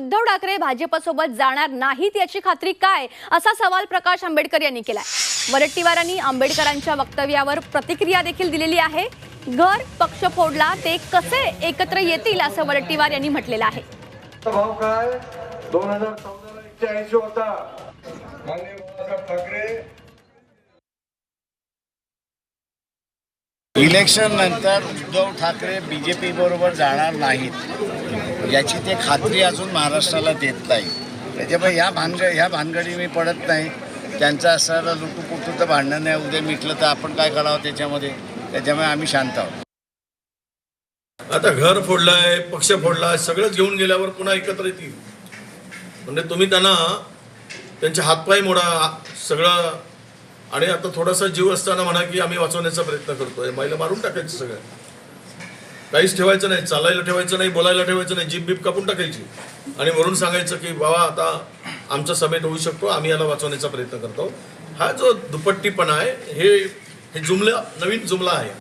उद्धव ठाकरे भाजपसोबत जाणार नाहीत याची खात्री काय असा सवाल प्रकाश आंबेडकर यांनी केलाय. वरट्टीवारांनी आंबेडकरांच्या वक्तव्यावर प्रतिक्रिया देखील दिलेली आहे. घर पक्ष फोडला ते कसे एकत्र येतील असं वरट्टीवार यांनी म्हटलेलं आहे. भाव काय? दोन हजार चौदाला एकशे ऐंशी होता. माननीय बाळासाहेब ठाकरे. इलेक्शन नंतर उद्धव ठाकरे बीजेपी बरोबर जाणार नाहीत. याची ते खात्री अजून महाराष्ट्राला देत नाही. त्याच्यामुळे ह्या भानग ह्या भानगडी मी पडत नाही. त्यांचं लुटूपुटू तर भांडणं नाही. उद्या मिटलं तर आपण काय करावं त्याच्यामध्ये? त्याच्यामुळे आम्ही शांत आहोत. आता घर फोडलंय पक्ष फोडलाय सगळंच घेऊन गेल्यावर पुन्हा एकत्र येतील. म्हणजे तुम्ही त्यांना त्यांचे हातपाय मोडा सगळं. आणि आता थोडासा जीव असताना म्हणा की आम्ही वाचवण्याचा प्रयत्न करतोय. महिला मारून टाकायचं सगळं. काहीच ठेवायचं नाही चालायला ठेवायचं नाही बोलायला ठेवायचं नाही जीप बीप कापून टाकायची. आणि वरून सांगायचं की बाबा आता आमचा समेट होऊ शकतो आम्ही याला वाचवण्याचा प्रयत्न करतो. हा जो दुपट्टीपणा आहे हे हे जुमला नवीन जुमला आहे.